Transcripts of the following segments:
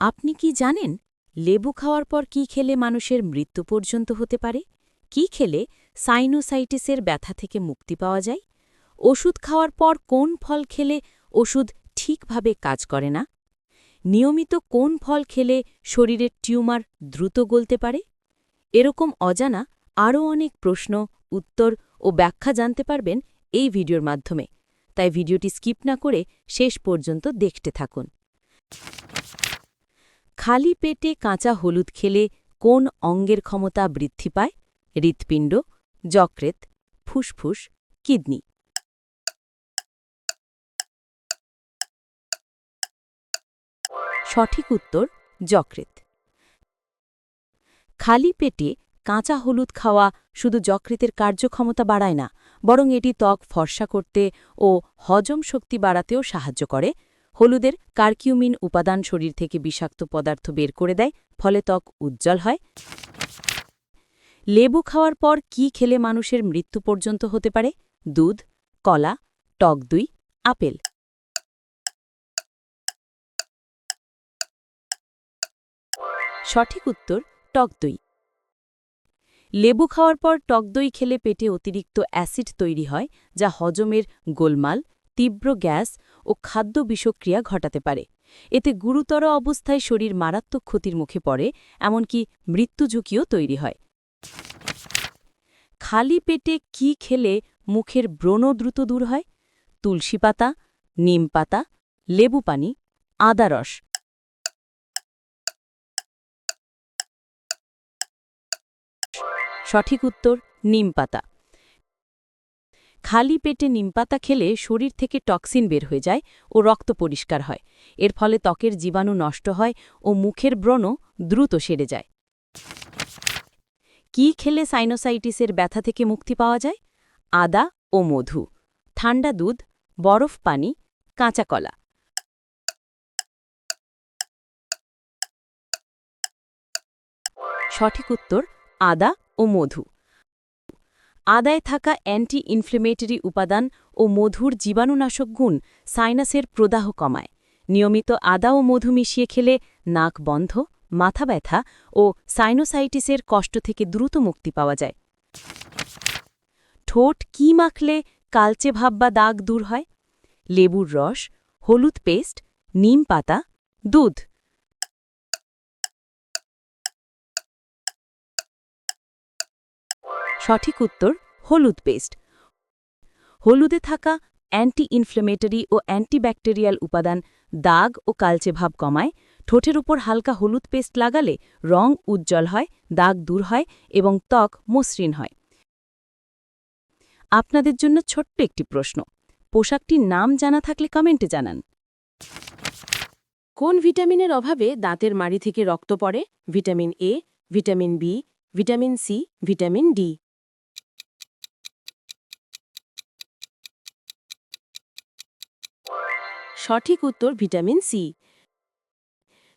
আপনি কি জানেন, লেবু খাওয়ার পর কি খেলে মানুষের মৃত্যু পর্যন্ত হতে পারে? কি খেলে সাইনোসাইটিসের ব্যথা থেকে মুক্তি পাওয়া যায়? ওষুধ খাওয়ার পর কোন ফল খেলে ওষুধ ঠিকভাবে কাজ করে না? নিয়মিত কোন ফল খেলে শরীরের টিউমার দ্রুত গলতে পারে? এরকম অজানা আরও অনেক প্রশ্ন, উত্তর ও ব্যাখ্যা জানতে পারবেন এই ভিডিওর মাধ্যমে। তাই ভিডিওটি স্কিপ না করে শেষ পর্যন্ত দেখতে থাকুন। খালি পেটে কাঁচা হলুদ খেলে কোন অঙ্গের ক্ষমতা বৃদ্ধি পায়? হৃৎপিণ্ড যকৃত ফুসফুস, কিডনি। সঠিক উত্তর যকৃত খালি পেটে কাঁচা হলুদ খাওয়া শুধু যকৃতের কার্যক্ষমতা বাড়ায় না, বরং এটি ত্বক ফর্সা করতে ও হজম শক্তি বাড়াতেও সাহায্য করে। হলুদের কার্কিউমিন উপাদান শরীর থেকে বিষাক্ত পদার্থ বের করে দেয়, ফলে ত্বক উজ্জ্বল হয়। লেবু খাওয়ার পর কি খেলে মানুষের মৃত্যু পর্যন্ত হতে পারে? দুধ, কলা, টক দই, আপেল। সঠিক উত্তর, টক দই। লেবু খাওয়ার পর টক দই খেলে পেটে অতিরিক্ত অ্যাসিড তৈরি হয়, যা হজমের গোলমাল তীব্র গ্যাস ও খাদ্য বিষক্রিয়া ঘটাতে পারে। এতে গুরুতর অবস্থায় শরীর মারাত্মক ক্ষতির মুখে পড়ে, এমনকি মৃত্যু ঝুঁকিও তৈরি হয়। খালি পেটে কি খেলে মুখের ব্রণ দ্রুত দূর হয়? তুলসী পাতা, নিম পাতা, লেবু পানি, আদা রস। সঠিক উত্তর নিমপাতা খালি পেটে নিমপাতা খেলে শরীর থেকে টক্সিন বের হয়ে যায় ও রক্ত পরিষ্কার হয়। এর ফলে ত্বকের জীবাণু নষ্ট হয় ও মুখের ব্রণ দ্রুত সেরে যায়। কি খেলে সাইনোসাইটিসের ব্যথা থেকে মুক্তি পাওয়া যায়? আদা ও মধু, ঠান্ডা দুধ, বরফ পানি, কাঁচা কলা। সঠিক উত্তর, আদা ও মধু। আদায় থাকা অ্যান্টি ইনফ্লেমেটরি উপাদান ও মধুর জীবাণুনাশক গুণ সাইনাসের প্রদাহ কমায়। নিয়মিত আদা ও মধু মিশিয়ে খেলে নাক বন্ধ, মাথা ব্যথা ও সাইনোসাইটিসের কষ্ট থেকে দ্রুত মুক্তি পাওয়া যায়। ঠোঁট কি মাখলে কালচে ভাব বা দাগ দূর হয়? লেবুর রস, হলুদ পেস্ট, নিম পাতা, দুধ সঠিক উত্তর, হলুদ পেস্ট হলুদে থাকা অ্যান্টি ইনফ্লেমেটরি ও অ্যান্টিব্যাকটেরিয়াল উপাদান দাগ ও কালচে ভাব কমায়, ঠোঁটের উপর হালকা হলুদ পেস্ট লাগালে রং উজ্জ্বল হয়, দাগ দূর হয় এবং ত্বক মসৃণ হয়। আপনাদের জন্য ছোট্ট একটি প্রশ্ন। পোশাকটির নাম জানা থাকলে কমেন্টে জানান। কোন ভিটামিনের অভাবে দাঁতের মাড়ি থেকে রক্ত পড়ে? Vitamin A vitamin B vitamin C vitamin D সঠিক উত্তর ভিটামিন সি।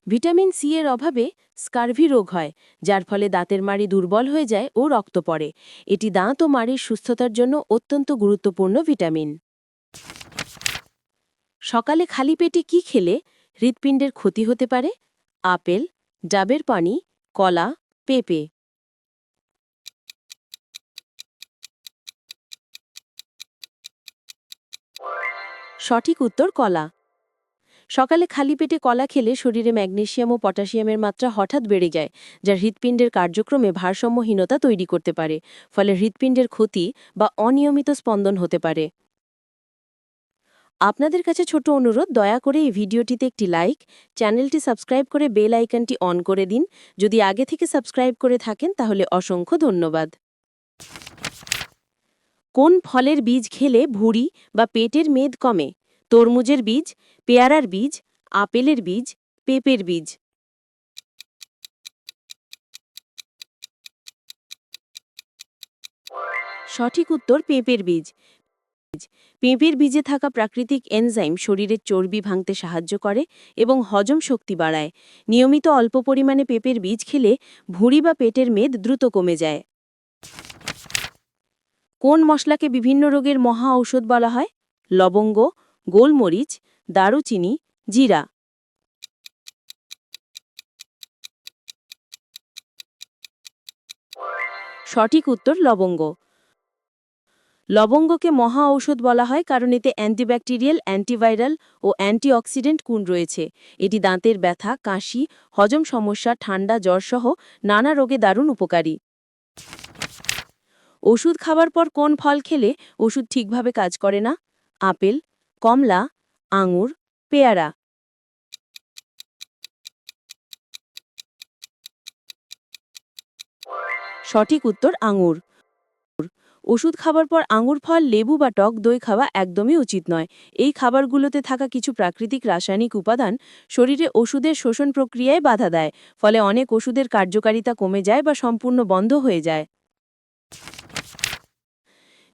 ভিটামিন সি এর অভাবে স্কার্ভি রোগ হয়, যার ফলে দাঁতের মাড়ি দুর্বল হয়ে যায় ও রক্ত পড়ে। এটি দাঁত ও মাড়ির সুস্থতার জন্য অত্যন্ত গুরুত্বপূর্ণ ভিটামিন। সকালে খালি পেটে কি খেলে হৃৎপিণ্ডের ক্ষতি হতে পারে? আপেল, ডাবের পানি, কলা, পেঁপে। সঠিক উত্তর কলা। সকালে খালি পেটে কলা খেলে শরীরে ম্যাগনেশিয়াম ও পটাশিয়ামের মাত্রা হঠাৎ বেড়ে যায়, যা হৃৎপিণ্ডের কার্যক্রমে ভারসাম্যহীনতা তৈরি করতে পারে, ফলে হৃৎপিণ্ডের ক্ষতি বা অনিয়মিত স্পন্দন হতে পারে। আপনাদের কাছে ছোট অনুরোধ, দয়া করে এই ভিডিওটিতে একটি লাইক, চ্যানেলটি সাবস্ক্রাইব করে বেল আইকনটি অন করে দিন। যদি আগে থেকে সাবস্ক্রাইব করে থাকেন, তাহলে অসংখ্য ধন্যবাদ। কোন ফলের বীজ খেলে ভুঁড়ি বা পেটের মেদ কমে? তরমুজের বীজ, পেয়ারার বীজ, আপেলের বীজ, পেঁপের বীজ। সঠিক উত্তর পেঁপের বীজ। পেঁপের বীজে থাকা প্রাকৃতিক এনজাইম শরীরের চর্বি ভাঙতে সাহায্য করে এবং হজম শক্তি বাড়ায়। নিয়মিত অল্প পরিমাণে পেঁপের বীজ খেলে ভুঁড়ি বা পেটের মেদ দ্রুত কমে যায়। কোন মশলাকে বিভিন্ন রোগের মহা ঔষধ বলা হয়? লবঙ্গ গোলমরিচ, দারুচিনি, জিরা। সঠিক উত্তর লবঙ্গ। লবঙ্গকে মহা ঔষধ বলা হয় কারণ এতে অ্যান্টিব্যাকটেরিয়াল, অ্যান্টিভাইরাল ও অ্যান্টিঅক্সিডেন্ট কুণ রয়েছে। এটি দাঁতের ব্যথা, কাশি, হজম সমস্যা, ঠান্ডা, জ্বরসহ নানা রোগে দারুণ উপকারী। ওষুধ খাবার পর কোন ফল খেলে ওষুধ ঠিকভাবে কাজ করে না? আপেল কমলা, আঙুর, পেয়ারা। সঠিক উত্তর, আঙুর। ওষুধ খাবার পর আঙুর ফল, লেবু বা টক দই খাওয়া একদমই উচিত নয়। এই খাবারগুলোতে থাকা কিছু প্রাকৃতিক রাসায়নিক উপাদান শরীরে ওষুধের শোষণ প্রক্রিয়ায় বাধা দেয়, ফলে অনেক ওষুধের কার্যকারিতা কমে যায় বা সম্পূর্ণ বন্ধ হয়ে যায়।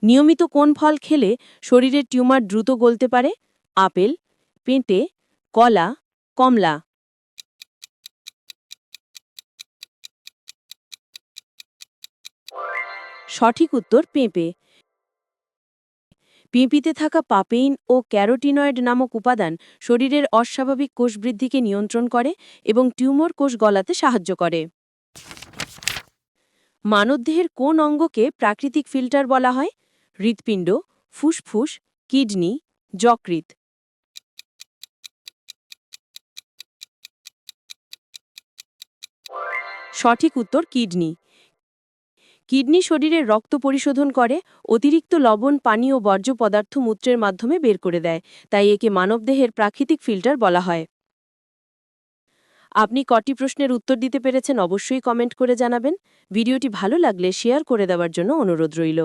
নিয়মিত কোন ফল খেলে শরীরের টিউমার দ্রুত গলতে পারে? আপেল, পেঁটে, কলা, কমলা। সঠিক উত্তর, পেঁপে। পেঁপিতে থাকা পাপেইন ও ক্যারোটিনয়েড নামক উপাদান শরীরের অস্বাভাবিক কোষ বৃদ্ধিকে নিয়ন্ত্রণ করে এবং টিউমার কোষ গলাতে সাহায্য করে। মানবদেহের কোন অঙ্গকে প্রাকৃতিক ফিল্টার বলা হয়? হৃৎপিণ্ড, ফুসফুস, কিডনি, যকৃৎ। সঠিক উত্তর কিডনি। কিডনি শরীরের রক্ত পরিশোধন করে, অতিরিক্ত লবণ, পানি ও বর্জ্য পদার্থ মূত্রের মাধ্যমে বের করে দেয়, তাই একে মানবদেহের প্রাকৃতিক ফিল্টার বলা হয়। আপনি কটি প্রশ্নের উত্তর দিতে পেরেছেন অবশ্যই কমেন্ট করে জানাবেন। ভিডিওটি ভালো লাগলে শেয়ার করে দেওয়ার জন্য অনুরোধ রইল।